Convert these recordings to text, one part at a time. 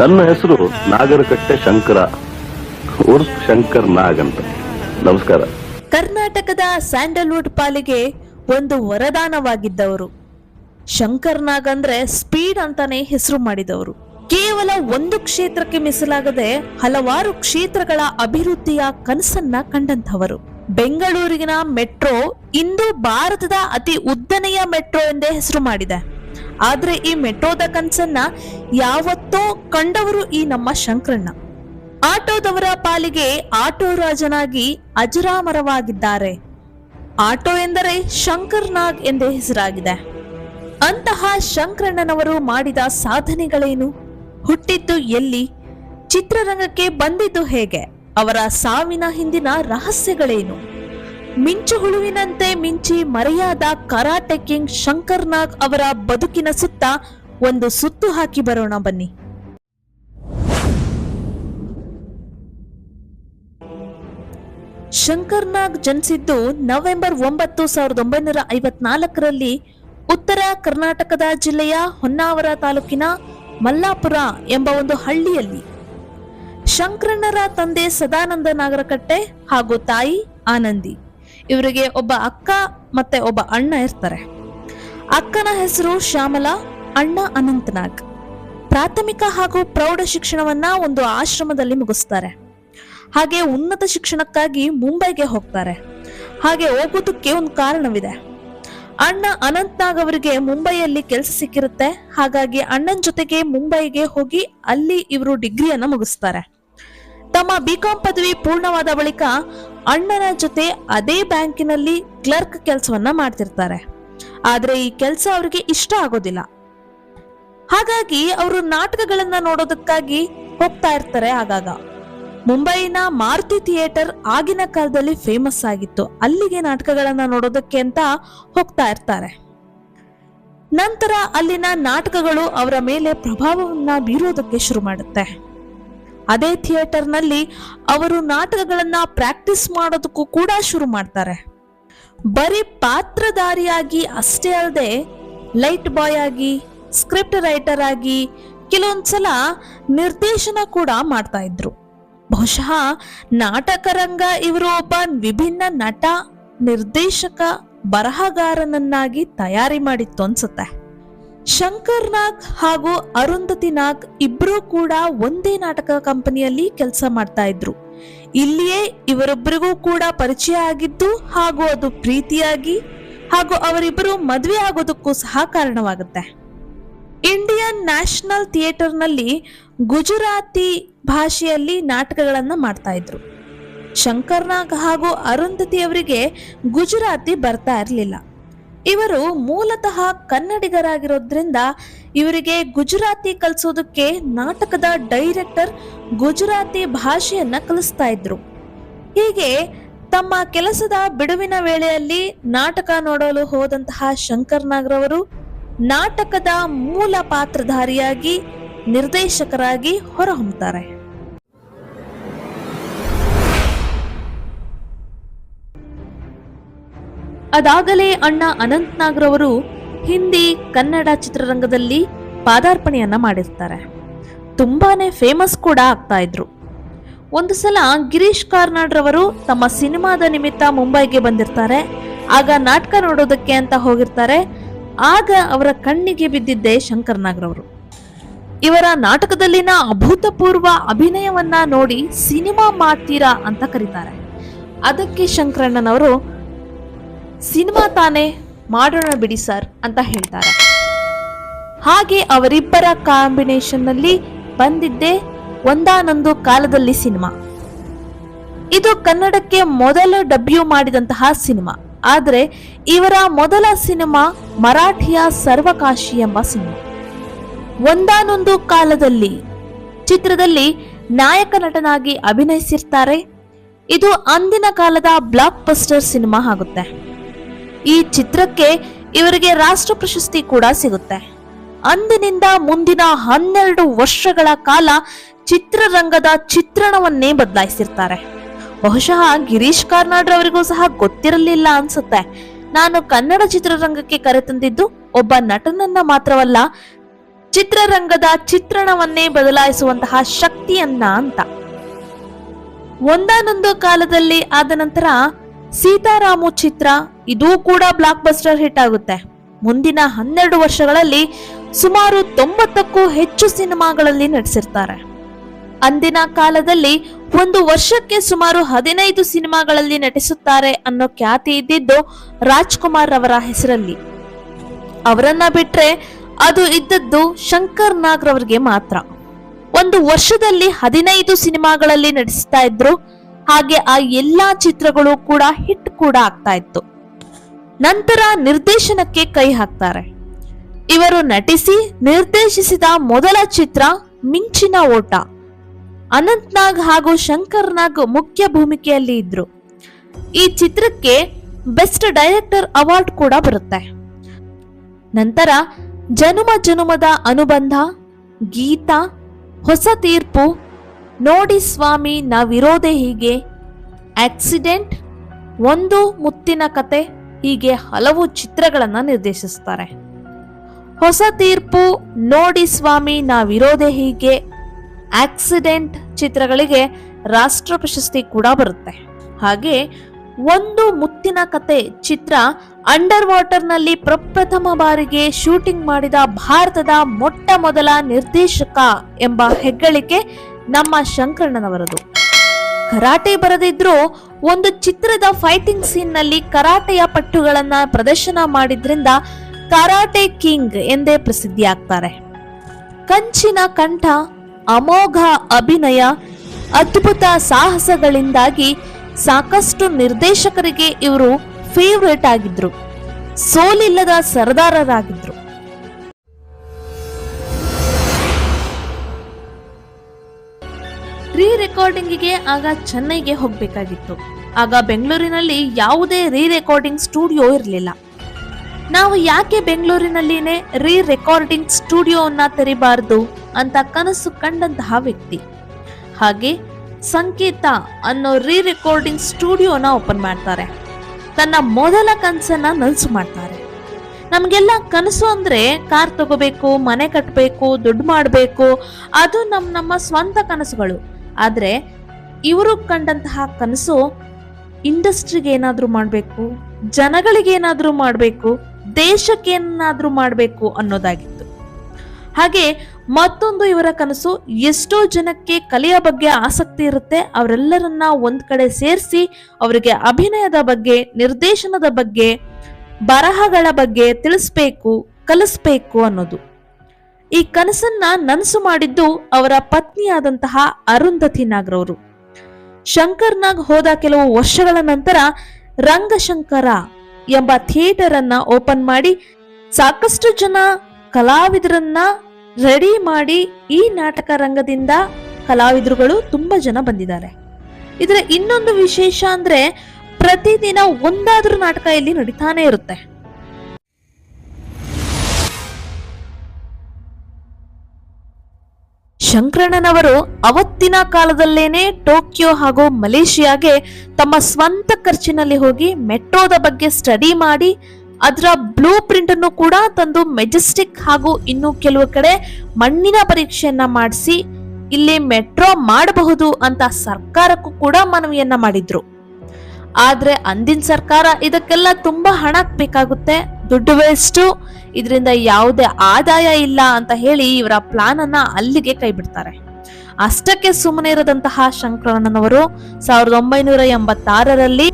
ನನ್ನ ಹೆಸರು ನಾಗರಕಟ್ಟೆ ಶಂಕರ ಉರ್ಫ್ ಶಂಕರ್ ನಾಗ್ ಅಂತ. ನಮಸ್ಕಾರ. ಕರ್ನಾಟಕದ ಸ್ಯಾಂಡಲ್ವುಡ್ ಪಾಲಿಗೆ ಒಂದು ವರದಾನವಾಗಿದ್ದವರು. ಶಂಕರ್ ನಾಗ್ ಅಂದ್ರೆ ಸ್ಪೀಡ್ ಅಂತಾನೆ ಹೆಸರು ಮಾಡಿದವರು. ಕೇವಲ ಒಂದು ಕ್ಷೇತ್ರಕ್ಕೆ ಮೀಸಲಾಗದೆ ಹಲವಾರು ಕ್ಷೇತ್ರಗಳ ಅಭಿವೃದ್ಧಿಯ ಕನಸನ್ನ ಕಂಡಂಥವರು. ಬೆಂಗಳೂರಿನ ಮೆಟ್ರೋ ಇಂದು ಭಾರತದ ಅತಿ ಉದ್ದನೆಯ ಮೆಟ್ರೋ ಎಂದೇ ಹೆಸರು ಮಾಡಿದೆ. ಆದ್ರೆ ಈ ಮೆಟ್ರೋದ ಕನಸನ್ನ ಯಾವತ್ತೋ ಕಂಡವರು ಈ ನಮ್ಮ ಶಂಕರಣ್ಣ. ಆಟೋದವರ ಪಾಲಿಗೆ ಆಟೋ ರಾಜನಾಗಿ ಅಜರಾಮರವಾಗಿದ್ದಾರೆ. ಆಟೋ ಎಂದರೆ ಶಂಕರ್ ನಾಗ್ ಎಂದೇ ಹೆಸರಾಗಿದೆ. ಅಂತಹ ಶಂಕರಣ್ಣನವರು ಮಾಡಿದ ಸಾಧನೆಗಳೇನು? ಹುಟ್ಟಿದ್ದು ಎಲ್ಲಿ? ಚಿತ್ರರಂಗಕ್ಕೆ ಬಂದಿದ್ದು ಹೇಗೆ? ಅವರ ಸಾವಿನ ಹಿಂದಿನ ರಹಸ್ಯಗಳೇನು? ಮಿಂಚು ಹುಳುವಿನಂತೆ ಮಿಂಚಿ ಮರೆಯಾದ ಕರಾಟೆ ಕಿಂಗ್ ಶಂಕರ್ ನಾಗ್ ಅವರ ಬದುಕಿನ ಸುತ್ತ ಒಂದು ಸುತ್ತು ಹಾಕಿ ಬರೋಣ ಬನ್ನಿ. ಶಂಕರ್ ನಾಗ್ ಜನಿಸಿದ್ದು ನವೆಂಬರ್ ಒಂಬತ್ತು ಸಾವಿರದ ಒಂಬೈನೂರ ಐವತ್ನಾಲ್ಕರಲ್ಲಿ ಉತ್ತರ ಕರ್ನಾಟಕದ ಜಿಲ್ಲೆಯ ಹೊನ್ನಾವರ ತಾಲೂಕಿನ ಮಲ್ಲಾಪುರ ಎಂಬ ಒಂದು ಹಳ್ಳಿಯಲ್ಲಿ. ಶಂಕರಣ್ಣರ ತಂದೆ ಸದಾನಂದ ನಾಗರಕಟ್ಟೆ ಹಾಗೂ ತಾಯಿ ಆನಂದಿ. ಇವರಿಗೆ ಒಬ್ಬ ಅಕ್ಕ ಮತ್ತೆ ಒಬ್ಬ ಅಣ್ಣ ಇರ್ತಾರೆ. ಅಕ್ಕನ ಹೆಸರು ಶ್ಯಾಮಲಾ, ಅಣ್ಣ ಅನಂತನಾಗ್. ಪ್ರಾಥಮಿಕ ಹಾಗೂ ಪ್ರೌಢ ಶಿಕ್ಷಣವನ್ನ ಒಂದು ಆಶ್ರಮದಲ್ಲಿ ಮುಗಿಸ್ತಾರೆ. ಹಾಗೆ ಉನ್ನತ ಶಿಕ್ಷಣಕ್ಕಾಗಿ ಮುಂಬೈಗೆ ಹೋಗ್ತಾರೆ. ಹಾಗೆ ಹೋಗೋದಕ್ಕೆ ಒಂದು ಕಾರಣವಿದೆ. ಅಣ್ಣ ಅನಂತ್ನಾಗ್ ಅವರಿಗೆ ಮುಂಬೈಯಲ್ಲಿ ಕೆಲಸ ಸಿಕ್ಕಿರುತ್ತೆ. ಹಾಗಾಗಿ ಅಣ್ಣನ ಜೊತೆಗೆ ಮುಂಬೈಗೆ ಹೋಗಿ ಅಲ್ಲಿ ಇವರು ಡಿಗ್ರಿಯನ್ನ ಮುಗಿಸ್ತಾರೆ. ತಮ್ಮ ಬಿಕಾಂ ಪದವಿ ಪೂರ್ಣವಾದ ಬಳಿಕ ಅಣ್ಣನ ಜೊತೆ ಅದೇ ಬ್ಯಾಂಕಿನಲ್ಲಿ ಕ್ಲರ್ಕ್ ಕೆಲಸವನ್ನ ಮಾಡ್ತಿರ್ತಾರೆ. ಆದ್ರೆ ಈ ಕೆಲಸ ಅವರಿಗೆ ಇಷ್ಟ ಆಗೋದಿಲ್ಲ. ಹಾಗಾಗಿ ಅವರು ನಾಟಕಗಳನ್ನ ನೋಡೋದಕ್ಕಾಗಿ ಹೋಗ್ತಾ ಇರ್ತಾರೆ ಆಗಾಗ. ಮುಂಬೈನ ಮಾರುತಿ ಥಿಯೇಟರ್ ಆಗಿನ ಕಾಲದಲ್ಲಿ ಫೇಮಸ್ ಆಗಿತ್ತು. ಅಲ್ಲಿಗೆ ನಾಟಕಗಳನ್ನ ನೋಡೋದಕ್ಕೆ ಅಂತ ಹೋಗ್ತಾ ಇರ್ತಾರೆ. ನಂತರ ಅಲ್ಲಿನ ನಾಟಕಗಳು ಅವರ ಮೇಲೆ ಪ್ರಭಾವವನ್ನ ಬೀರೋದಕ್ಕೆ ಶುರು ಮಾಡುತ್ತೆ. ಅದೇ ಥಿಯೇಟರ್ನಲ್ಲಿ ಅವರು ನಾಟಕಗಳನ್ನ ಪ್ರಾಕ್ಟೀಸ್ ಮಾಡೋದಕ್ಕೂ ಕೂಡ ಶುರು ಮಾಡ್ತಾರೆ. ಬರೀ ಪಾತ್ರಧಾರಿಯಾಗಿ ಅಷ್ಟೇ ಅಲ್ಲದೆ ಲೈಟ್ ಬಾಯ್ ಆಗಿ, ಸ್ಕ್ರಿಪ್ಟ್ ರೈಟರ್ ಆಗಿ ಕೆಲವೊಂದ್ಸಲ ನಿರ್ದೇಶನ ಕೂಡ ಮಾಡ್ತಾ ಇದ್ರು. ಬಹುಶಃ ನಾಟಕ ರಂಗ ಇವರು ಒಬ್ಬ ವಿಭಿನ್ನ ನಟ, ನಿರ್ದೇಶಕ, ಬರಹಗಾರನನ್ನಾಗಿ ತಯಾರಿ ಮಾಡಿತ್ತು ಅನ್ಸುತ್ತೆ. ಶಂಕರ್ ನಾಗ್ ಹಾಗೂ ಅರುಂಧತಿ ನಾಗ್ ಇಬ್ರು ಕೂಡ ಒಂದೇ ನಾಟಕ ಕಂಪನಿಯಲ್ಲಿ ಕೆಲಸ ಮಾಡ್ತಾ ಇದ್ರು. ಇಲ್ಲಿಯೇ ಇವರೊಬ್ಬರಿಗೂ ಕೂಡ ಪರಿಚಯ ಆಗಿದ್ದು ಹಾಗೂ ಅದು ಪ್ರೀತಿಯಾಗಿ ಹಾಗೂ ಅವರಿಬ್ಬರು ಮದುವೆ ಆಗೋದಕ್ಕೂ ಸಹ ಕಾರಣವಾಗುತ್ತೆ. ಇಂಡಿಯನ್ ನ್ಯಾಷನಲ್ ಥಿಯೇಟರ್ನಲ್ಲಿ ಗುಜರಾತಿ ಭಾಷೆಯಲ್ಲಿ ನಾಟಕಗಳನ್ನ ಮಾಡ್ತಾ ಇದ್ರು. ಶಂಕರ್ನಾಗ್ ಹಾಗೂ ಅರುಂಧತಿ ಅವರಿಗೆ ಗುಜರಾತಿ ಬರ್ತಾ ಇರಲಿಲ್ಲ. ಇವರು ಮೂಲತಃ ಕನ್ನಡಿಗರಾಗಿರೋದ್ರಿಂದ ಇವರಿಗೆ ಗುಜರಾತಿ ಕಲಿಸೋದಕ್ಕೆ ನಾಟಕದ ಡೈರೆಕ್ಟರ್ ಗುಜರಾತಿ ಭಾಷೆಯನ್ನ ಕಲಿಸ್ತಾ ಇದ್ರು. ಹೀಗೆ ತಮ್ಮ ಕೆಲಸದ ಬಿಡುವಿನ ವೇಳೆಯಲ್ಲಿ ನಾಟಕ ನೋಡಲು ಹೋದಂತಹ ಶಂಕರ್ ನಾಗ್ರವರು ನಾಟಕದ ಮೂಲ ಪಾತ್ರಧಾರಿಯಾಗಿ ನಿರ್ದೇಶಕರಾಗಿ ಹೊರಹೊಮ್ಮುತ್ತಾರೆ ಅದಾಗಲೇ ಅಣ್ಣ ಅನಂತ್ನಾಗ್ರವರು ಹಿಂದಿ, ಕನ್ನಡ ಚಿತ್ರರಂಗದಲ್ಲಿ ಪಾದಾರ್ಪಣೆಯನ್ನ ಮಾಡಿರ್ತಾರೆ. ತುಂಬಾನೇ ಫೇಮಸ್ ಕೂಡ ಆಗ್ತಾ ಇದ್ರು. ಒಂದು ಸಲ ಗಿರೀಶ್ ಕಾರ್ನಾಡ್ರವರು ತಮ್ಮ ಸಿನಿಮಾದ ನಿಮಿತ್ತ ಮುಂಬೈಗೆ ಬಂದಿರ್ತಾರೆ. ಆಗ ನಾಟಕ ನೋಡೋದಕ್ಕೆ ಅಂತ ಹೋಗಿರ್ತಾರೆ. ಆಗ ಅವರ ಕಣ್ಣಿಗೆ ಬಿದ್ದಿದ್ದೆ ಶಂಕರ್ ನಾಗ್ರವರು ಇವರ ನಾಟಕದಲ್ಲಿನ ಅಭೂತಪೂರ್ವ ಅಭಿನಯವನ್ನ ನೋಡಿ ಸಿನಿಮಾ ಮಾಡ್ತೀರಾ ಅಂತ ಕರೀತಾರೆ. ಅದಕ್ಕೆ ಶಂಕರಣ್ಣನವರು ಸಿನಿಮಾ ತಾನೇ ಮಾಡೋಣ ಬಿಡಿ ಸರ್ ಅಂತ ಹೇಳ್ತಾರೆ. ಹಾಗೆ ಅವರಿಬ್ಬರ ಕಾಂಬಿನೇಷನ್ನಲ್ಲಿ ಬಂದಿದ್ದೇ ಒಂದಾನೊಂದು ಕಾಲದಲ್ಲಿ ಸಿನಿಮಾ. ಇದು ಕನ್ನಡಕ್ಕೆ ಮೊದಲು ಡಬ್ಯೂ ಮಾಡಿದಂತಹ ಸಿನಿಮಾ. ಆದರೆ ಇವರ ಮೊದಲ ಸಿನಿಮಾ ಮರಾಠಿಯ ಸರ್ವಕಾಶಿ ಎಂಬ ಸಿನಿಮಾ. ಒಂದಾನೊಂದು ಕಾಲದಲ್ಲಿ ಚಿತ್ರದಲ್ಲಿ ನಾಯಕ ನಟನಾಗಿ ಅಭಿನಯಿಸಿರ್ತಾರೆ. ಇದು ಅಂದಿನ ಕಾಲದ ಬ್ಲಾಕ್ ಬಸ್ಟರ್ ಸಿನಿಮಾ ಆಗುತ್ತೆ. ಈ ಚಿತ್ರಕ್ಕೆ ಇವರಿಗೆ ರಾಷ್ಟ್ರ ಪ್ರಶಸ್ತಿ ಕೂಡ ಸಿಗುತ್ತೆ. ಅಂದಿನಿಂದ ಮುಂದಿನ ಹನ್ನೆರಡು ವರ್ಷಗಳ ಕಾಲ ಚಿತ್ರರಂಗದ ಚಿತ್ರಣವನ್ನೇ ಬದಲಾಯಿಸಿರ್ತಾರೆ. ಬಹುಶಃ ಗಿರೀಶ್ ಕಾರ್ನಾಡ್ ಅವರಿಗೂ ಸಹ ಗೊತ್ತಿರಲಿಲ್ಲ ಅನ್ಸುತ್ತೆ. ನಾನು ಕನ್ನಡ ಚಿತ್ರರಂಗಕ್ಕೆ ಕರೆತಂದಿದ್ದು ಒಬ್ಬ ನಟನನ್ನ ಮಾತ್ರವಲ್ಲ, ಚಿತ್ರರಂಗದ ಚಿತ್ರಣವನ್ನೇ ಬದಲಾಯಿಸುವಂತಹ ಶಕ್ತಿಯನ್ನ ಅಂತ. ಒಂದಾನೊಂದು ಕಾಲದಲ್ಲಿ ಆದ ನಂತರ ಸೀತಾರಾಮು ಚಿತ್ರ ಇದೂ ಕೂಡ ಬ್ಲಾಕ್ ಬಸ್ಟರ್ ಹಿಟ್ ಆಗುತ್ತೆ. ಮುಂದಿನ ಹನ್ನೆರಡು ವರ್ಷಗಳಲ್ಲಿ ಸುಮಾರು ತೊಂಬತ್ತಕ್ಕೂ ಹೆಚ್ಚು ಸಿನಿಮಾಗಳಲ್ಲಿ ನಟಿಸಿರ್ತಾರೆ. ಅಂದಿನ ಕಾಲದಲ್ಲಿ ಒಂದು ವರ್ಷಕ್ಕೆ ಸುಮಾರು ಹದಿನೈದು ಸಿನಿಮಾಗಳಲ್ಲಿ ನಟಿಸುತ್ತಾರೆ ಅನ್ನೋ ಖ್ಯಾತಿ ಇದ್ದಿದ್ದು ರಾಜ್ಕುಮಾರ್ ಅವರ ಹೆಸರಲ್ಲಿ. ಅವರನ್ನ ಬಿಟ್ರೆ ಅದು ಇದ್ದದ್ದು ಶಂಕರ್ ನಾಗ್ ರವರಿಗೆ ಮಾತ್ರ. ಒಂದು ವರ್ಷದಲ್ಲಿ ಹದಿನೈದು ಸಿನಿಮಾಗಳಲ್ಲಿ ನಟಿಸ್ತಾ ಇದ್ರು ಹಾಗೆ ಆ ಎಲ್ಲಾ ಚಿತ್ರಗಳು ಕೂಡ ಹಿಟ್ ಕೂಡ ಆಗ್ತಾ ಇತ್ತು. ನಂತರ ನಿರ್ದೇಶನಕ್ಕೆ ಕೈ ಹಾಕ್ತಾರೆ. ಇವರು ನಟಿಸಿ ನಿರ್ದೇಶಿಸಿದ ಮೊದಲ ಚಿತ್ರ ಮಿಂಚಿನ ಓಟ. ಅನಂತ್ನಾಗ್ ಹಾಗೂ ಶಂಕರ್ ನಾಗ್ ಮುಖ್ಯ ಭೂಮಿಕೆಯಲ್ಲಿ ಇದ್ರು. ಈ ಚಿತ್ರಕ್ಕೆ ಬೆಸ್ಟ್ ಡೈರೆಕ್ಟರ್ ಅವಾರ್ಡ್ ಕೂಡ ಬರುತ್ತೆ. ನಂತರ ಜನುಮ ಜನುಮದ ಅನುಬಂಧ, ಗೀತಾ, ಹೊಸ ತೀರ್ಪು ನೋಡಿ ಸ್ವಾಮಿ, ನಾವಿರೋದೆ ಹೀಗೆ. ಆಕ್ಸಿಡೆಂಟ್, ಒಂದು ಮುತ್ತಿನ ಕತೆ, ಹೀಗೆ ಹಲವು ಚಿತ್ರಗಳನ್ನು ನಿರ್ದೇಶಿಸ್ತಾರೆ. ಹೊಸ ತೀರ್ಪು, ನೋಡಿ ಸ್ವಾಮಿ, ನಾವಿರೋದೆ ಹೀಗೆ. ಆಕ್ಸಿಡೆಂಟ್ ಚಿತ್ರಗಳಿಗೆ ರಾಷ್ಟ್ರ ಪ್ರಶಸ್ತಿ ಕೂಡ ಬರುತ್ತೆ. ಹಾಗೆ ಒಂದು ಮುತ್ತಿನ ಕತೆ ಚಿತ್ರ ಅಂಡರ್ ವಾಟರ್ನಲ್ಲಿ ಪ್ರಪ್ರಥಮ ಬಾರಿಗೆ ಶೂಟಿಂಗ್ ಮಾಡಿದ ಭಾರತದ ಮೊಟ್ಟ ಮೊದಲ ನಿರ್ದೇಶಕ ಎಂಬ ಹೆಗ್ಗಳಿಕೆ ನಮ್ಮ ಶಂಕರಣ್ಣನವರದು. ಕರಾಟೆ ಬರದಿದ್ರು ಒಂದು ಚಿತ್ರದ ಫೈಟಿಂಗ್ ಸೀನ್ನಲ್ಲಿ ಕರಾಟೆಯ ಪಟ್ಟುಗಳನ್ನ ಪ್ರದರ್ಶನ ಮಾಡಿದ್ರಿಂದ ಕರಾಟೆ ಕಿಂಗ್ ಎಂದೇ ಪ್ರಸಿದ್ಧಿಯಾಗ್ತಾರೆ. ಕಂಚಿನ ಕಂಠ, ಅಮೋಘ ಅಭಿನಯ, ಅದ್ಭುತ ಸಾಹಸಗಳಿಂದಾಗಿ ಸಾಕಷ್ಟು ನಿರ್ದೇಶಕರಿಗೆ ಇವರು ಫೇವ್ರೇಟ್ ಆಗಿದ್ರು. ಸೋಲಿಲ್ಲದ ಸರದಾರರಾಗಿದ್ರು. ರೀ ರೆಕಾರ್ಡಿಂಗಿಗೆ ಆಗ ಚೆನ್ನೈಗೆ ಹೋಗಬೇಕಾಗಿತ್ತು. ಆಗ ಬೆಂಗಳೂರಿನಲ್ಲಿ ಯಾವುದೇ ರೀ ರೆಕಾರ್ಡಿಂಗ್ ಸ್ಟುಡಿಯೋ ಇರಲಿಲ್ಲ. ನಾವು ಯಾಕೆ ಬೆಂಗಳೂರಿನಲ್ಲಿನೇ ರೀ ರೆಕಾರ್ಡಿಂಗ್ ಸ್ಟುಡಿಯೋವನ್ನ ತೆರಿಬಾರ್ದು ಅಂತ ಕನಸು ಕಂಡಂತಹ ವ್ಯಕ್ತಿ. ಹಾಗೆ ಸಂಕೇತ ಅನ್ನೋ ರೀ ರೆಕಾರ್ಡಿಂಗ್ ಸ್ಟುಡಿಯೋನ ಓಪನ್ ಮಾಡ್ತಾರೆ. ತನ್ನ ಮೊದಲ ಕನಸನ್ನ ನನಸು ಮಾಡ್ತಾರೆ. ನಮಗೆಲ್ಲ ಕನಸು ಅಂದ್ರೆ ಕಾರ್ ತಗೋಬೇಕು, ಮನೆ ಕಟ್ಟಬೇಕು ದುಡ್ಡು ಮಾಡಬೇಕು, ಅದು ನಮ್ಮ ನಮ್ಮ ಸ್ವಂತ ಕನಸುಗಳು. ಆದ್ರೆ ಇವರು ಕಂಡಂತಹ ಕನಸು ಇಂಡಸ್ಟ್ರಿಗೆ ಏನಾದರೂ ಮಾಡಬೇಕು, ಜನಗಳಿಗೆ ಏನಾದ್ರೂ ಮಾಡಬೇಕು, ದೇಶಕ್ಕೆ ಏನಾದ್ರೂ ಮಾಡಬೇಕು ಅನ್ನೋದಾಗಿತ್ತು. ಹಾಗೆ ಮತ್ತೊಂದು ಇವರ ಕನಸು ಎಷ್ಟೋ ಜನಕ್ಕೆ ಕಲೆಯ ಬಗ್ಗೆ ಆಸಕ್ತಿ ಇರುತ್ತೆ, ಅವರೆಲ್ಲರನ್ನ ಒಂದ್ ಕಡೆ ಸೇರಿಸಿ ಅವರಿಗೆ ಅಭಿನಯದ ಬಗ್ಗೆ, ನಿರ್ದೇಶನದ ಬಗ್ಗೆ, ಬರಹಗಳ ಬಗ್ಗೆ ತಿಳಿಸ್ಬೇಕು, ಕಲಿಸ್ಬೇಕು ಅನ್ನೋದು. ಈ ಕನಸನ್ನ ನನಸು ಮಾಡಿದ್ದು ಅವರ ಪತ್ನಿಯಾದಂತಹ ಅರುಂಧತಿ ನಾಗ್ರವರು. ಶಂಕರ್ ನಾಗ್ ಹೋದ ಕೆಲವು ವರ್ಷಗಳ ನಂತರ ರಂಗಶಂಕರ ಎಂಬ ಥಿಯೇಟರ್ ಅನ್ನ ಓಪನ್ ಮಾಡಿ ಸಾಕಷ್ಟು ಜನ ಕಲಾವಿದರನ್ನ ರೆಡಿ ಮಾಡಿ ಈ ನಾಟಕ ರಂಗದಿಂದ ಕಲಾವಿದರುಗಳು ತುಂಬಾ ಜನ ಬಂದಿದ್ದಾರೆ. ಇದರ ಇನ್ನೊಂದು ವಿಶೇಷ ಅಂದ್ರೆ ಪ್ರತಿದಿನ ಒಂದಾದ್ರೂ ನಾಟಕ ಇಲ್ಲಿ ನಡೀತಾನೆ ಇರುತ್ತೆ. ಶಂಕರಣ್ಣನವರು ಅವತ್ತಿನ ಕಾಲದಲ್ಲೇನೆ ಟೋಕಿಯೋ ಹಾಗೂ ಮಲೇಷಿಯಾಗೆ ತಮ್ಮ ಸ್ವಂತ ಖರ್ಚಿನಲ್ಲಿ ಹೋಗಿ ಮೆಟ್ರೋದ ಬಗ್ಗೆ ಸ್ಟಡಿ ಮಾಡಿ, ಅದರ ಬ್ಲೂ ಪ್ರಿಂಟ್ ಅನ್ನು ಕೂಡ ತಂದು ಮೆಜೆಸ್ಟಿಕ್ ಹಾಗೂ ಇನ್ನು ಕೆಲವು ಕಡೆ ಮಣ್ಣಿನ ಪರೀಕ್ಷೆಯನ್ನ ಮಾಡಿಸಿ, ಇಲ್ಲಿ ಮೆಟ್ರೋ ಮಾಡಬಹುದು ಅಂತ ಸರ್ಕಾರಕ್ಕೂ ಕೂಡ ಮನವಿಯನ್ನ ಮಾಡಿದ್ರು. ಆದ್ರೆ ಅಂದಿನ ಸರ್ಕಾರ ಇದಕ್ಕೆಲ್ಲ ತುಂಬಾ ಹಣ ಬೇಕಾಗುತ್ತೆ ದುಡ್ಡು ವೇಸ್ಟು ಇದರಿಂದ ಯಾವುದೇ ಆದಾಯ ಇಲ್ಲ ಅಂತ ಹೇಳಿ ಇವರ ಪ್ಲಾನ್ ಅನ್ನ ಅಲ್ಲಿಗೆ ಕೈ ಬಿಡ್ತಾರೆ. ಅಷ್ಟಕ್ಕೆ ಸುಮ್ಮನೆ ಇರದಂತಹ ಶಂಕರಣ್ಣನವರು ಸಾವಿರದ ಒಂಬೈನೂರ ಎಂಬತ್ತಾರರಲ್ಲಿ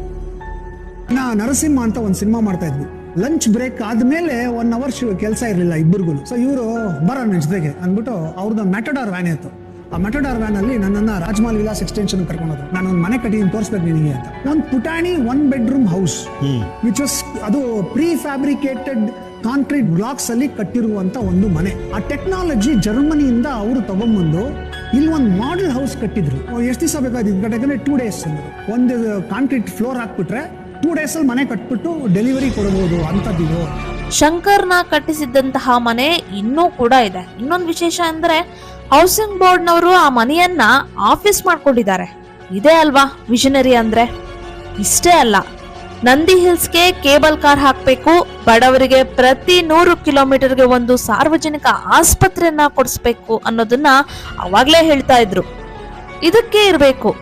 ನರಸಿಂಹ ಅಂತ ಒಂದು ಸಿನಿಮಾ ಮಾಡ್ತಾ ಇದ್ವಿ. ಲಂಚ್ ಬ್ರೇಕ್ ಆದ್ಮೇಲೆ ಒನ್ ಅವರ್ ಕೆಲಸ ಇರಲಿಲ್ಲ ಇಬ್ಬರಿಗೂ ಸೊ ಇವರು ಬರೋಣ ಜೊತೆಗೆ ಅಂದ್ಬಿಟ್ಟು ಅವ್ರದ್ದು ಮೆಟಡಾರ್ ವ್ಯಾನ್ ಇತ್ತು. ಆ ಮೆಟಡಾರ್ ವ್ಯಾನ್ ಅಲ್ಲಿ ನನ್ನನ್ನ ರಾಜಮಾಲ್ ವಿಲಾಸ್ ಎಕ್ಸ್ಟೆನ್ಷನ್ ಕರ್ಕೊಂಡೋದ್ರು ನಾನು ಒಂದು ಮನೆ ಕಟ್ಟಿ ತೋರಿಸ್ಬೇಕು ನಿನಗೆ ಅಂತ. ಒಂದು ಪುಟಾಣಿ one bedroom house which was ಅದು ಪ್ರೀ ಫ್ಯಾಬ್ರಿಕೇಟೆಡ್ ಕಾಂಕ್ರೀಟ್ ಬ್ಲಾಕ್ಸ್ ಅಲ್ಲಿ ಕಟ್ಟಿರುವಂತ ಒಂದು ಮನೆ. ಆ ಟೆಕ್ನಾಲಜಿ ಜರ್ಮನಿಯಿಂದ ಅವರು ತಗೊಂಬಂದು ಇಲ್ಲಿ ಒಂದು ಮಾಡೆಲ್ ಹೌಸ್ ಕಟ್ಟಿದ್ರು. ಎಷ್ಟು ದಿವಸ ಬೇಕಾದ ಯಾಕಂದ್ರೆ ಟೂ ಡೇಸ್ ಅಂದ್ರು. ಒಂದು ಕಾಂಕ್ರೀಟ್ ಫ್ಲೋರ್ ಹಾಕ್ಬಿಟ್ರೆ ಟೂ ಡೇಸ್ ಅಲ್ಲಿ ಮನೆ ಕಟ್ಬಿಟ್ಟು ಡೆಲಿವರಿ ಕೊಡಬಹುದು ಅಂತದ್ದು ಶಂಕರ್ನ ಕಟ್ಟಿಸಿದ್ದಂತಹ ಮನೆ ಇನ್ನೂ ಕೂಡ ಇದೆ. ಇನ್ನೊಂದು ವಿಶೇಷ ಅಂದ್ರೆ ಹೌಸಿಂಗ್ ಬೋರ್ಡ್ನವರು ಆ ಮನೆಯನ್ನ ಆಫೀಸ್ ಮಾಡ್ಕೊಂಡಿದ್ದಾರೆ. ಇದೇ ಅಲ್ವಾ ವಿಷನರಿ ಅಂದ್ರೆ? ಇಷ್ಟೇ ಅಲ್ಲ. ನಂದಿ ಹಿಲ್ಸ್ಗೆ ಕೇಬಲ್ ಕಾರ್ ಹಾಕ್ಬೇಕು, ಬಡವರಿಗೆ ಪ್ರತಿ ನೂರು ಕಿಲೋಮೀಟರ್ಗೆ ಒಂದು ಸಾರ್ವಜನಿಕ ಆಸ್ಪತ್ರೆಯನ್ನ ಕೊಡಿಸ್ಬೇಕು ಅನ್ನೋದನ್ನ ಅವಾಗ್ಲೇ ಹೇಳ್ತಾ ಇದ್ರು. ಇದಕ್ಕೆ ಇರಬೇಕು.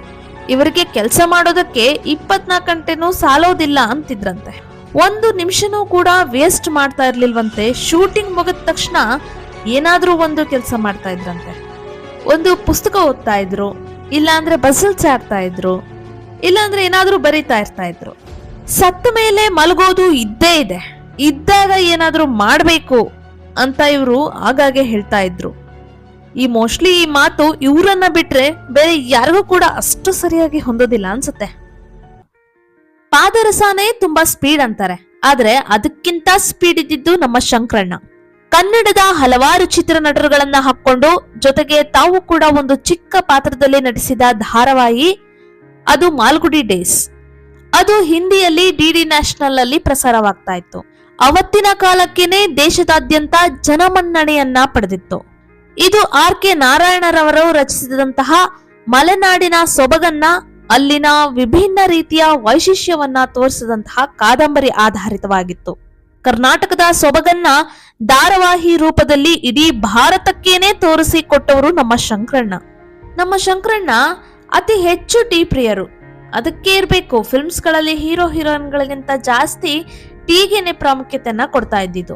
ಇವರಿಗೆ ಕೆಲಸ ಮಾಡೋದಕ್ಕೆ ಇಪ್ಪತ್ನಾಲ್ಕು ಗಂಟೆನೂ ಸಾಲೋದಿಲ್ಲ ಅಂತಿದ್ರಂತೆ. ಒಂದು ನಿಮಿಷನೂ ಕೂಡ ವೇಸ್ಟ್ ಮಾಡ್ತಾ ಇರ್ಲಿಲ್ವಂತೆ ಶೂಟಿಂಗ್ ಮುಗಿದ ತಕ್ಷಣ ಏನಾದ್ರೂ ಒಂದು ಕೆಲಸ ಮಾಡ್ತಾ ಇದ್ರಂತೆ. ಒಂದು ಪುಸ್ತಕ ಓದ್ತಾ ಇದ್ರು, ಇಲ್ಲಾಂದ್ರೆ ಬಸಲ್ಸ್ ಚಾಡ್ತಾ ಇದ್ರು, ಇಲ್ಲಾಂದ್ರೆ ಏನಾದರೂ ಬರಿತಾ ಇರ್ತಾ ಇದ್ರು. ಸತ್ತ ಮೇಲೆ ಮಲಗೋದು ಇದ್ದೇ ಇದೆ. ಇದ್ದಾಗ ಏನಾದರೂ ಮಾಡಬೇಕು ಅಂತ ಇವರು ಆಗಾಗ್ಗೆ ಹೇಳ್ತಾ ಇದ್ರು. ಈ ಮೋಸ್ಟ್ಲಿ ಈ ಮಾತು ಇವರನ್ನ ಬಿಟ್ರೆ ಬೇರೆ ಯಾರಿಗೂ ಕೂಡ ಅಷ್ಟು ಸರಿಯಾಗಿ ಹೊಂದೋದಿಲ್ಲ ಅನ್ಸುತ್ತೆ. ಪಾದರಸಾನೇ ತುಂಬಾ ಸ್ಪೀಡ್ ಅಂತಾರೆ. ಆದ್ರೆ ಅದಕ್ಕಿಂತ ಸ್ಪೀಡ್ ಇದ್ದಿದ್ದು ನಮ್ಮ ಶಂಕರಣ್ಣ. ಕನ್ನಡದ ಹಲವಾರು ಚಿತ್ರನಟರುಗಳನ್ನ ಹಾಕೊಂಡು ಜೊತೆಗೆ ತಾವು ಕೂಡ ಒಂದು ಚಿಕ್ಕ ಪಾತ್ರದಲ್ಲಿ ನಟಿಸಿದ ಧಾರಾವಾಹಿ ಅದು ಮಾಲ್ಗುಡಿ ಡೇಸ್. ಅದು ಹಿಂದಿಯಲ್ಲಿ ಡಿಡಿ ನ್ಯಾಷನಲ್ ಅಲ್ಲಿ ಪ್ರಸಾರವಾಗ್ತಾ ಇತ್ತು. ಅವತ್ತಿನ ಕಾಲಕ್ಕೇನೆ ದೇಶದಾದ್ಯಂತ ಜನಮನ್ನಣೆಯನ್ನ ಪಡೆದಿತ್ತು. ಇದು ಆರ್ ಕೆ ನಾರಾಯಣರವರು ರಚಿಸಿದಂತಹ ಮಲೆನಾಡಿನ ಸೊಬಗನ್ನ ಅಲ್ಲಿನ ವಿಭಿನ್ನ ರೀತಿಯ ವೈಶಿಷ್ಯವನ್ನ ತೋರಿಸಿದಂತಹ ಕಾದಂಬರಿ ಆಧಾರಿತವಾಗಿತ್ತು. ಕರ್ನಾಟಕದ ಸೊಬಗನ್ನ ಧಾರಾವಾಹಿ ರೂಪದಲ್ಲಿ ಇಡೀ ಭಾರತಕ್ಕೇನೆ ತೋರಿಸಿಕೊಟ್ಟವರು ನಮ್ಮ ಶಂಕರಣ್ಣ. ನಮ್ಮ ಶಂಕರಣ್ಣ ಅತಿ ಹೆಚ್ಚು ಟೀ ಪ್ರಿಯರು. ಅದಕ್ಕೆ ಇರಬೇಕು ಫಿಲ್ಮ್ಸ್ಗಳಲ್ಲಿ ಹೀರೋ, ಹೀರೋಯಿನ್ಗಳಿಗಿಂತ ಜಾಸ್ತಿ ಟೀಗೆನೆ ಪ್ರಾಮುಖ್ಯತೆಯನ್ನ ಕೊಡ್ತಾ ಇದ್ದಿದ್ದು.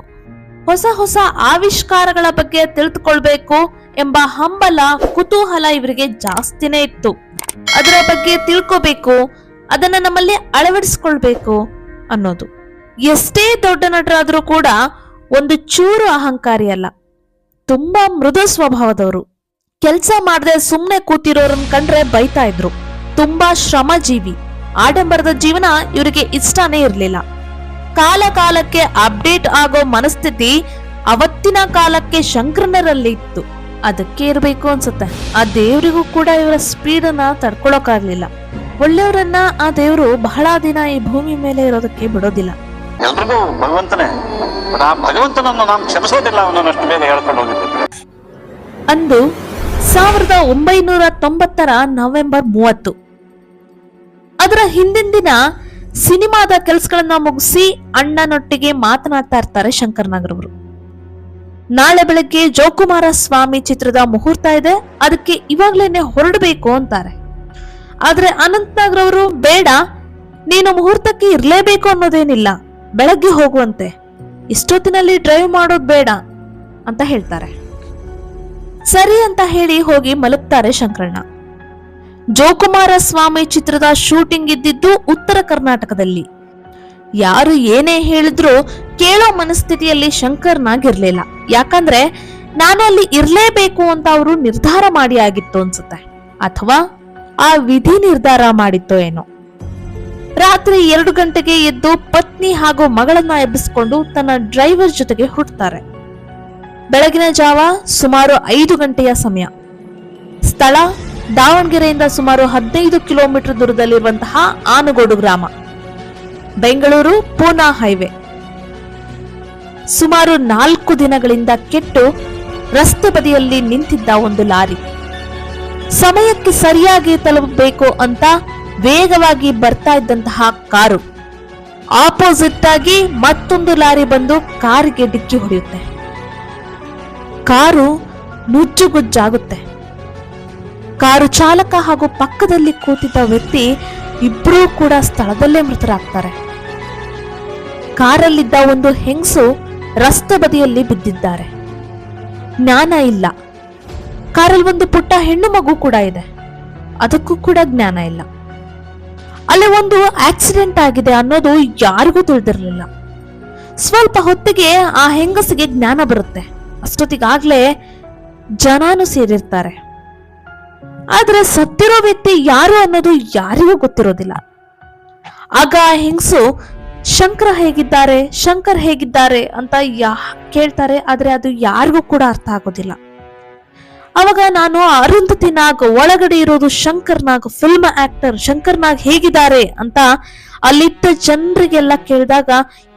ಹೊಸ ಹೊಸ ಆವಿಷ್ಕಾರಗಳ ಬಗ್ಗೆ ತಿಳಿದುಕೊಳ್ಬೇಕು ಎಂಬ ಹಂಬಲ, ಕುತೂಹಲ ಇವರಿಗೆ ಜಾಸ್ತಿನೇ ಇತ್ತು. ಅದರ ಬಗ್ಗೆ ತಿಳ್ಕೋಬೇಕು, ಅದನ್ನ ನಮ್ಮಲ್ಲಿ ಅಳವಡಿಸ್ಕೊಳ್ಬೇಕು ಅನ್ನೋದು. ಎಷ್ಟೇ ದೊಡ್ಡ ನಟರಾದ್ರೂ ಕೂಡ ಒಂದು ಚೂರು ಅಹಂಕಾರಿ ಅಲ್ಲ. ತುಂಬಾ ಮೃದು ಸ್ವಭಾವದವರು. ಕೆಲಸ ಮಾಡದೆ ಸುಮ್ಮನೆ ಕೂತಿರೋರನ್ನ ಕಂಡ್ರೆ ಬೈತಾ ಇದ್ರು. ತುಂಬಾ ಶ್ರಮಜೀವಿ. ಆಡಂಬರದ ಜೀವನ ಇವರಿಗೆ ಇಷ್ಟನೇ ಇರಲಿಲ್ಲ. ಕಾಲ ಕಾಲಕ್ಕೆ ಅಪ್ಡೇಟ್ ಆಗೋ ಮನಸ್ಥಿತಿ ಅವತ್ತಿನ ಕಾಲಕ್ಕೆ ಶಂಕರನರಲ್ಲಿ ಇತ್ತು. ಅದಕ್ಕೆ ಇರಬೇಕು ಅನ್ಸುತ್ತೆ. ಆ ದೇವರಿಗೂ ಕೂಡ ಇವರ ಸ್ಪೀಡ್ ಅನ್ನ ತಡ್ಕೊಳಕ್ಕಾಗ್ಲಿಲ್ಲ. ಒಳ್ಳೆಯವರನ್ನ ಆ ದೇವರು ಬಹಳ ದಿನ ಈ ಭೂಮಿ ಮೇಲೆ ಇರೋದಕ್ಕೆ ಬಿಡೋದಿಲ್ಲ. ಎಲ್ರಿಗೂ ಭಗವಂತನೇ. ಭಗವಂತನನ್ನು ನಾನು ಕ್ಷಮಿಸೋದಿಲ್ಲ ಅವನನ್ನು ಬೇಗ ಹೇಳ್ಕೊಂಡು ಹೋಗಿದ್ದೆ. ಅಂದು ಸಾವಿರದ ಒಂಬೈನೂರ ತೊಂಬತ್ತರ ನವೆಂಬರ್ ಮೂವತ್ತು. ಅದರ ಹಿಂದಿನ ದಿನ ಸಿನಿಮಾದ ಕೆಲಸಗಳನ್ನ ಮುಗಿಸಿ ಅಣ್ಣನೊಟ್ಟಿಗೆ ಮಾತನಾಡ್ತಾ ಇರ್ತಾರೆ ಶಂಕರ್ ಅವರು ನಾಳೆ ಬೆಳಗ್ಗೆ ಜೋಕುಮಾರ ಸ್ವಾಮಿ ಚಿತ್ರದ ಮುಹೂರ್ತ ಇದೆ. ಅದಕ್ಕೆ ಇವಾಗ್ಲೇನೆ ಹೊರಡಬೇಕು ಅಂತಾರೆ. ಆದ್ರೆ ಅನಂತ್ ಅವರು ಬೇಡ, ನೀನು ಮುಹೂರ್ತಕ್ಕೆ ಇರ್ಲೇಬೇಕು ಅನ್ನೋದೇನಿಲ್ಲ. ಬೆಳಗ್ಗೆ ಹೋಗುವಂತೆ, ಇಷ್ಟೊತ್ತಿನಲ್ಲಿ ಡ್ರೈವ್ ಮಾಡೋದು ಬೇಡ ಅಂತ ಹೇಳ್ತಾರೆ. ಸರಿ ಅಂತ ಹೇಳಿ ಹೋಗಿ ಮಲಗ್ತಾರೆ ಶಂಕರಣ್ಣ. ಜೋಕುಮಾರ ಸ್ವಾಮಿ ಚಿತ್ರದ ಶೂಟಿಂಗ್ ಇದ್ದಿದ್ದು ಉತ್ತರ ಕರ್ನಾಟಕದಲ್ಲಿ. ಯಾರು ಏನೇ ಹೇಳಿದ್ರು ಕೇಳೋ ಮನಸ್ಥಿತಿಯಲ್ಲಿ ಶಂಕರ್ನಾಗಿರ್ಲಿಲ್ಲ ಯಾಕಂದ್ರೆ ನಾನು ಅಲ್ಲಿ ಇರ್ಲೇಬೇಕು ಅಂತ ಅವರು ನಿರ್ಧಾರ ಮಾಡಿ ಆಗಿತ್ತು ಅನ್ಸುತ್ತೆ. ಅಥವಾ ಆ ವಿಧಿ ನಿರ್ಧಾರ ಮಾಡಿತ್ತೋ ಏನೋ. ರಾತ್ರಿ ಎರಡು ಗಂಟೆಗೆ ಎದ್ದು ಪತ್ನಿ ಹಾಗೂ ಮಗಳನ್ನ ಎಬ್ಬಿಸಿಕೊಂಡು ತನ್ನ ಡ್ರೈವರ್ ಜೊತೆಗೆ ಹುಟ್ಟುತ್ತಾರೆ ಬೆಳಗಿನ ಜಾವ ಸುಮಾರು ಐದು ಗಂಟೆಯ ಸಮಯ. ಸ್ಥಳ ದಾವಣಗೆರೆಯಿಂದ ಸುಮಾರು ಹದಿನೈದು ಕಿಲೋಮೀಟರ್ ದೂರದಲ್ಲಿರುವಂತಹ ಆನಗೋಡು ಗ್ರಾಮ. ಬೆಂಗಳೂರು ಪೂನಾ ಹೈವೇ. ಸುಮಾರು ನಾಲ್ಕು ದಿನಗಳಿಂದ ಕೆಟ್ಟು ರಸ್ತೆ ಬದಿಯಲ್ಲಿ ನಿಂತಿದ್ದ ಒಂದು ಲಾರಿ. ಸಮಯಕ್ಕೆ ಸರಿಯಾಗಿ ತಲುಪಬೇಕು ಅಂತ ವೇಗವಾಗಿ ಬರ್ತಾ ಇದ್ದಂತಹ ಕಾರು. ಆಪೋಸಿಟ್ ಆಗಿ ಮತ್ತೊಂದು ಲಾರಿ ಬಂದು ಕಾರಿಗೆ ಡಿಕ್ಕಿ ಹೊಡೆಯುತ್ತೆ. ಕಾರು ನುಜ್ಜುಗುಜ್ಜಾಗುತ್ತೆ. ಕಾರು ಚಾಲಕ ಹಾಗೂ ಪಕ್ಕದಲ್ಲಿ ಕೂತಿದ್ದ ವ್ಯಕ್ತಿ ಇಬ್ಬರೂ ಕೂಡ ಸ್ಥಳದಲ್ಲೇ ಮೃತರಾಗ್ತಾರೆ. ಕಾರಲ್ಲಿದ್ದ ಒಂದು ಹೆಂಗಸು ರಸ್ತೆ ಬದಿಯಲ್ಲಿ ಬಿದ್ದಿದ್ದಾರೆ. ಜ್ಞಾನ ಇಲ್ಲ. ಕಾರಲ್ಲಿ ಒಂದು ಪುಟ್ಟ ಹೆಣ್ಣು ಮಗು ಕೂಡ ಇದೆ. ಅದಕ್ಕೂ ಕೂಡ ಜ್ಞಾನ ಇಲ್ಲ. ಅಲ್ಲಿ ಒಂದು ಆಕ್ಸಿಡೆಂಟ್ ಆಗಿದೆ ಅನ್ನೋದು ಯಾರಿಗೂ ತಿಳಿದಿರಲಿಲ್ಲ. ಸ್ವಲ್ಪ ಹೊತ್ತಿಗೆ ಆ ಹೆಂಗಸಿಗೆ ಜ್ಞಾನ ಬರುತ್ತೆ. ಅಷ್ಟೊತ್ತಿಗಾಗ್ಲೇ ಜನಾನು ಸೇರಿರ್ತಾರೆ. ಆದ್ರೆ ಸತ್ತಿರೋ ವ್ಯಕ್ತಿ ಯಾರು ಅನ್ನೋದು ಯಾರಿಗೂ ಗೊತ್ತಿರೋದಿಲ್ಲ. ಆಗ ಆ ಹೆಂಗಸು, ಶಂಕರ ಹೇಗಿದ್ದಾರೆ? ಶಂಕರ್ ಹೇಗಿದ್ದಾರೆ? ಅಂತ ಯಾ ಕೇಳ್ತಾರೆ, ಆದ್ರೆ ಅದು ಯಾರಿಗೂ ಕೂಡ ಅರ್ಥ ಆಗೋದಿಲ್ಲ. ಅವಾಗ ನಾನು ಅರುಂಧತಿ ನಾಗ್ ಒಳಗಡೆ ಇರೋದು ಶಂಕರ್ ನಾಗ್ ಫಿಲ್ಮ್ ಆಕ್ಟರ್ ಶಂಕರ್ ನಾಗ್ ಹೇಗಿದ್ದಾರೆ ಅಂತ ಅಲ್ಲಿದ್ದ ಜನರಿಗೆಲ್ಲ ಕೇಳಿದಾಗ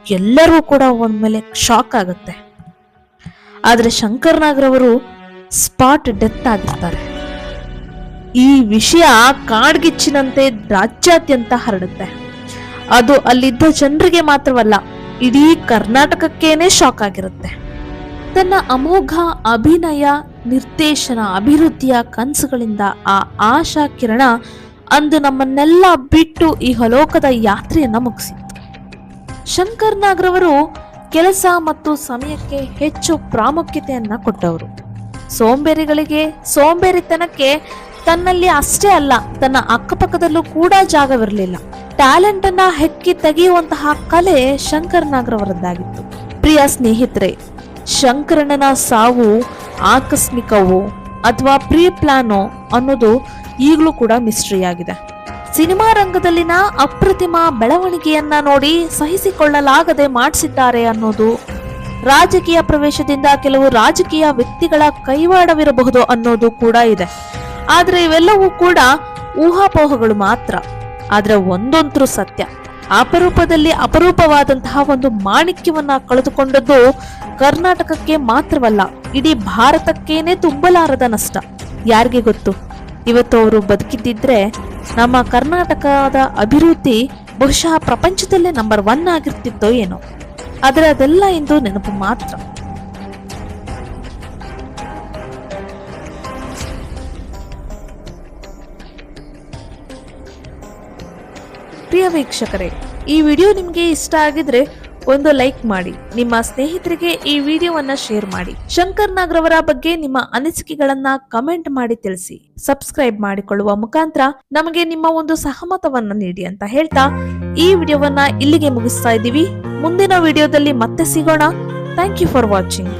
ಎಲ್ಲರೂ ಕೂಡ ಒಮ್ಮೆಲೆ ಶಾಕ್ ಆಗುತ್ತೆ. ಆದ್ರೆ ಶಂಕರ್ ನಾಗ್ರವರು ಸ್ಪಾಟ್ ಡೆತ್ ಆಗಿರ್ತಾರೆ. ಈ ವಿಷಯ ಕಾಡ್ಗಿಚ್ಚಿನಂತೆ ರಾಜ್ಯಾದ್ಯಂತ ಹರಡುತ್ತೆ. ಅದು ಅಲ್ಲಿದ್ದ ಜನರಿಗೆ ಮಾತ್ರವಲ್ಲ, ಇಡೀ ಕರ್ನಾಟಕಕ್ಕೇನೆ ಶಾಕ್ ಆಗಿರುತ್ತೆ. ತನ್ನ ಅಮೋಘ ಅಭಿನಯ ನಿರ್ದೇಶನ ಅಭಿವೃದ್ಧಿಯ ಕನಸುಗಳಿಂದ ಆ ಆಶಾ ಕಿರಣ ಅಂದು ನಮ್ಮನ್ನೆಲ್ಲ ಬಿಟ್ಟು ಈ ಹಲೋಕದ ಯಾತ್ರೆಯನ್ನ ಮುಗಿಸಿತ್ತು. ಶಂಕರ್ ನಾಗ್ರವರು ಕೆಲಸ ಮತ್ತು ಸಮಯಕ್ಕೆ ಹೆಚ್ಚು ಪ್ರಾಮುಖ್ಯತೆಯನ್ನ ಕೊಟ್ಟವರು. ಸೋಂಬೇರಿಗಳಿಗೆ ಸೋಂಬೇರಿತನಕ್ಕೆ ತನ್ನಲ್ಲಿ ಅಷ್ಟೇ ಅಲ್ಲ, ತನ್ನ ಅಕ್ಕಪಕ್ಕದಲ್ಲೂ ಕೂಡ ಜಾಗವಿರಲಿಲ್ಲ. ಟ್ಯಾಲೆಂಟ್ ಅನ್ನ ಹೆಕ್ಕಿ ತೆಗೆಯುವಂತಹ ಕಲೆ ಶಂಕರ್ ನಾಗ್ರವರದ್ದಾಗಿತ್ತು ಪ್ರಿಯ ಸ್ನೇಹಿತರೆ ಶಂಕರಣ್ಣನ ಸಾವು ಆಕಸ್ಮಿಕವೋ ಅಥವಾ ಪ್ರೀ ಪ್ಲಾನೋ ಅನ್ನೋದು ಈಗಲೂ ಕೂಡ ಮಿಸ್ಟ್ರಿ ಆಗಿದೆ. ಸಿನಿಮಾ ರಂಗದಲ್ಲಿನ ಅಪ್ರತಿಮ ಬೆಳವಣಿಗೆಯನ್ನ ನೋಡಿ ಸಹಿಸಿಕೊಳ್ಳಲಾಗದೆ ಮಾಡಿಸಿದ್ದಾರೆ ಅನ್ನೋದು ರಾಜಕೀಯ ಪ್ರವೇಶದಿಂದ ಕೆಲವು ರಾಜಕೀಯ ವ್ಯಕ್ತಿಗಳ ಕೈವಾಡವಿರಬಹುದು ಅನ್ನೋದು ಕೂಡ ಇದೆ. ಆದರೆ ಇವೆಲ್ಲವೂ ಕೂಡ ಊಹಾಪೋಹಗಳು ಮಾತ್ರ. ಆದರೆ ಒಂದೊಂದು ಸತ್ಯ. ಅಪರೂಪದಲ್ಲಿ ಅಪರೂಪವಾದಂತಹ ಒಂದು ಮಾಣಿಕ್ಯವನ್ನ ಕಳೆದುಕೊಂಡದ್ದು ಕರ್ನಾಟಕಕ್ಕೆ ಮಾತ್ರವಲ್ಲ, ಇಡೀ ಭಾರತಕ್ಕೇನೆ ತುಂಬಲಾರದ ನಷ್ಟ. ಯಾರಿಗೆ ಗೊತ್ತು? ಇವತ್ತು ಅವರು ಬದುಕಿದ್ದಿದ್ರೆ ನಮ್ಮ ಕರ್ನಾಟಕದ ಅಭಿವೃದ್ಧಿ ಬಹುಶಃ ಪ್ರಪಂಚದಲ್ಲೇ ನಂಬರ್ ಒನ್ ಆಗಿರ್ತಿತ್ತೋ ಏನೋ. ಆದರೆ ಅದೆಲ್ಲ ಇಂದು ನೆನಪು ಮಾತ್ರ. ಪ್ರಿಯ ವೀಕ್ಷಕರೇ, ಈ ವಿಡಿಯೋ ನಿಮಗೆ ಇಷ್ಟ ಆಗಿದ್ರೆ ಒಂದು ಲೈಕ್ ಮಾಡಿ, ನಿಮ್ಮ ಸ್ನೇಹಿತರಿಗೆ ಈ ವಿಡಿಯೋವನ್ನ ಶೇರ್ ಮಾಡಿ. ಶಂಕರ್ ನಾಗ್ರವರ ಬಗ್ಗೆ ನಿಮ್ಮ ಅನಿಸಿಕೆಗಳನ್ನ ಕಮೆಂಟ್ ಮಾಡಿ ತಿಳಿಸಿ. ಸಬ್ಸ್ಕ್ರೈಬ್ ಮಾಡಿಕೊಳ್ಳುವ ಮುಖಾಂತರ ನಮಗೆ ನಿಮ್ಮ ಒಂದು ಸಹಮತವನ್ನ ನೀಡಿ ಅಂತ ಹೇಳ್ತಾ ಈ ವಿಡಿಯೋವನ್ನ ಇಲ್ಲಿಗೆ ಮುಗಿಸ್ತಾ ಇದ್ದೀವಿ. ಮುಂದಿನ ವಿಡಿಯೋದಲ್ಲಿ ಮತ್ತೆ ಸಿಗೋಣ. Thank you for watching